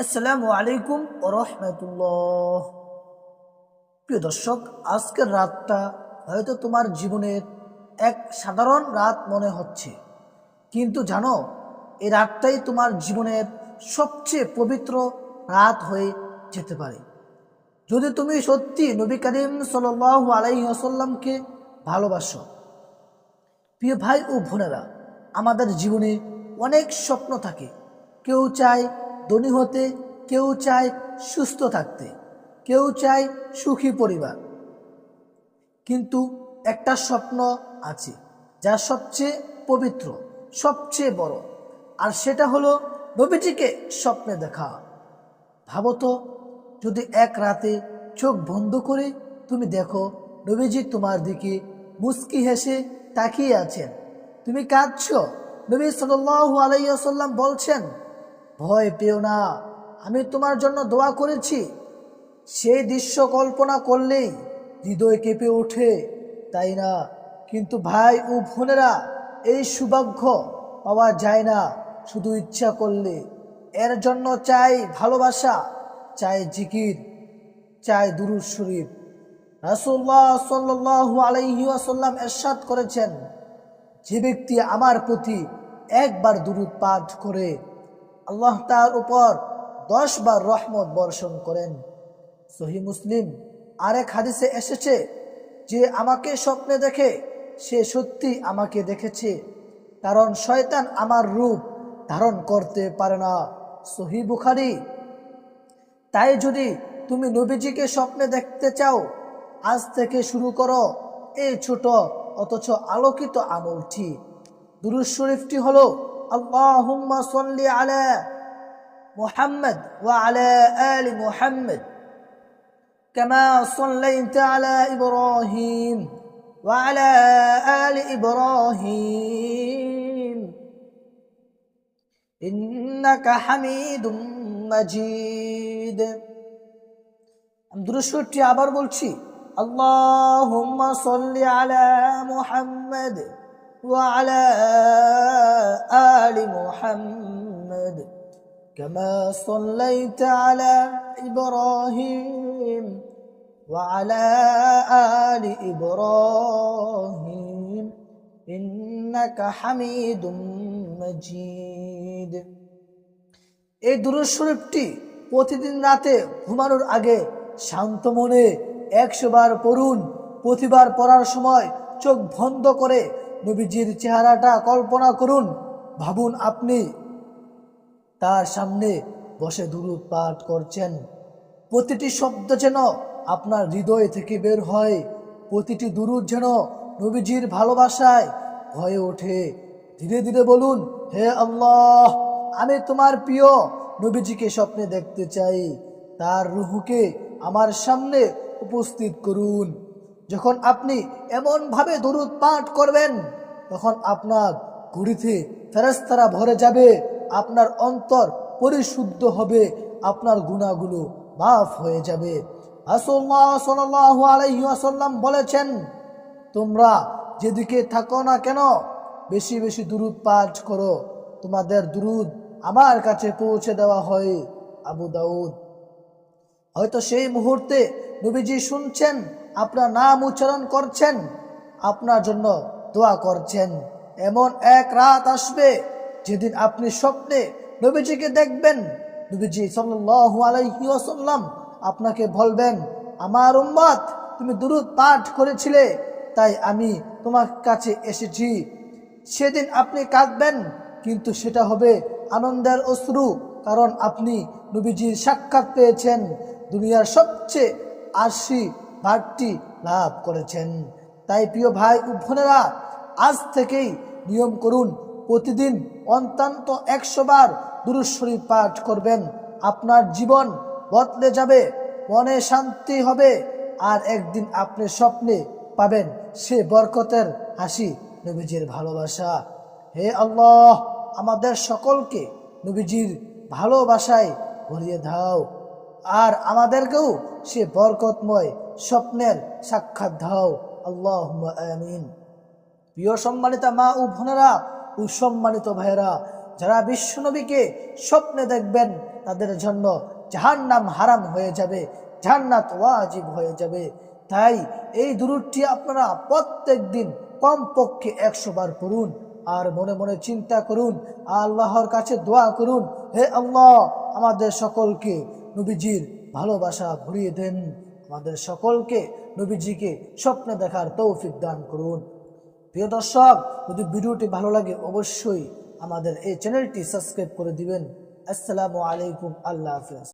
আসসালামু আলাইকুম রহমতুল্লাহ। প্রিয় দর্শক, আজকের রাতটা হয়তো তোমার জীবনের এক সাধারণ রাত মনে হচ্ছে। কিন্তু জানো, এই রাতটাই তোমার জীবনের সবচেয়ে পবিত্র রাত হয়ে যেতে পারে। যদি তুমি সত্যি নবী করিম সাল আলাইহি আসাল্লামকে ভালোবাসো, প্রিয় ভাই ও বোনেরা, আমাদের জীবনে অনেক স্বপ্ন থাকে। কেউ চায় ধনী হতে কেউ চায় সুস্থ থাকতে, কেউ চায় সুখী পরিবার। কিন্তু একটা স্বপ্ন আছে যা সবচেয়ে পবিত্র, সবচেয়ে বড়। আর সেটা হলো নবীজিকে স্বপ্নে দেখা। ভাবো তো, যদি এক রাতে চোখ বন্ধ করে তুমি দেখো নবীজি তোমার দিকে মুস্কি হেসে তাকিয়ে আছেন। তুমি কাঁদছ? নবী সাল্লাল্লাহু আলাইহি ওয়াসাল্লাম বলছেন ভয় পেও না, আমি তোমার জন্য দোয়া করেছি। সেই দৃশ্য কল্পনা করলেই হৃদয় কেঁপে ওঠে, তাই না? কিন্তু ভাই ও বোনেরা, এই সৌভাগ্য পাওয়া যায় না, শুধু ইচ্ছা করলে। এর জন্য চাই ভালোবাসা, চাই জিকির, চাই দুরুদ শরীফ। রাসুল্লাহ সাল্লাহ আলাইহি আসাল্লাম এরশাদ করেছেন, যে ব্যক্তি আমার প্রতি একবার দুরুদ পাঠ করে আল্লাহ তার উপর দশ বার রহমত বর্ষণ করেন। সহি মুসলিম আরেক হাদিসে এসেছে যে আমাকে স্বপ্নে দেখে সে সত্যি আমাকে দেখেছে, কারণ শয়তান আমার রূপ ধারণ করতে পারে না। সহি বুখারি। তাই যদি তুমি নবীজিকে স্বপ্নে দেখতে চাও, আজ থেকে শুরু করো এই ছোট অথচ আলোকিত আমলটি। দুরুজ শরীফটি হলো আল্লাহুম্মা সাল্লি আলা মুহাম্মদ ওয়া আলা আলি মুহাম্মদ كما صليت على إبراهيم وعلى آل إبراهيم إنك حميد مجيد আমি দুরুশ্বরটি আবার বলছি আল্লাহুম্মা সাল্লি আলা মুহাম্মদ ওয়া আলা আলি মুহাম্মদ كما صليت على إبراهيم وعلى آل إبراهيم إنك حميد مجيد এই দুরুদ শরীফটি প্রতিদিন রাতে ঘুমানোর আগে শান্ত মনে একশো বার পড়ুন প্রতিবার পড়ার সময় চোখ বন্ধ করে নবীজির চেহারাটা কল্পনা করুন ভাবুন আপনি। তার সামনে বসে দুরুদ পাঠ করছেন। প্রতিটি শব্দ যেন আপনার হৃদয় থেকে বের হয়। প্রতিটি দুরুদ যেন নবীজির ভালোবাসায় হয়ে ওঠে। ধীরে ধীরে বলুন, হে আল্লাহ, আমি তোমার প্রিয় নবীজিকে স্বপ্নে দেখতে চাই। তার রুহুকে আমার সামনে উপস্থিত করুন। যখন আপনি এমনভাবে দরুদ পাঠ করবেন, তখন আপনার ঘুড়িতে ফেরেস্তারা ভরে যাবে, আপনার অন্তর পরিশুদ্ধ হবে, আপনার গুণাগুলো মাফ হয়ে যাবে। বলেছেন, তোমরা যেদিকে থাকো না কেন, বেশি বেশি দুরুদ পাঠ করো। তোমাদের দুরুদ আমার কাছে পৌঁছে দেওয়া হয়। আবু দাউদ। হয়তো সেই মুহূর্তে নবীজি শুনছেন, আপনার নাম উচ্চারণ করছেন, আপনার জন্য দোয়া করছেন। এমন এক রাত আসবে যেদিন আপনি স্বপ্নে নবীজিকে দেখবেন। নবীজি সাল্লাল্লাহু আলাইহি ওয়াসাল্লাম আপনাকে বলবেন, আমার উম্মত, তুমি দুরুদ পাঠ করেছিলে, তাই আমি তোমার কাছে এসেছি। সেদিন আপনি কাঁদবেন, কিন্তু সেটা হবে আনন্দের অশ্রু, কারণ আপনি নবীজির সাক্ষাৎ পেয়েছেন। দুনিয়ার সবচেয়ে আশি ভাগটি লাভ করেছেন। তাই প্রিয় ভাই ও বোনেরা, আজ থেকেই নিয়ম করুন। প্রতিদিন অন্তন্ত একশো বার দুরুশ্বরী পাঠ করবেন। আপনার জীবন বদলে যাবে, মনে শান্তি হবে আর একদিন আপনি স্বপ্নে পাবেন সে বরকতের হাসি, নবীজির ভালোবাসা। হে আল্লাহ, আমাদের সকলকে নবীজির ভালোবাসায় ভরিয়ে দাও আর আমাদেরকেও সে বরকতময় স্বপ্নের সাক্ষাৎ দাও। আল্লাহ আমিন। প্রিয় সম্মানিতা মা ও বোনেরা, ও সম্মানিত ভাইয়েরা, যারা বিশ্বনবীকে স্বপ্নে দেখবেন, তাদের জন্য যাহার নাম হারাম হয়ে যাবে, জান্নাত ওয়াজিব হয়ে যাবে। তাই এই দুরুদটি আপনারা প্রত্যেক দিন কমপক্ষে একশো বার করুন আর মনে মনে চিন্তা করুন, আল্লাহর কাছে দোয়া করুন, হে আল্লাহ, আমাদের সকলকে নবীজির ভালোবাসা ভরিয়ে দেন। আমাদের সকলকে নবীজিকে স্বপ্নে দেখার তৌফিক দান করুন। প্রিয় দর্শক, যদি ভিডিওটি ভালো লাগে, অবশ্যই আমাদের এই চ্যানেলটি সাবস্ক্রাইব করে দিবেন। আসসালামু আলাইকুম, আল্লাহ হাফিজ।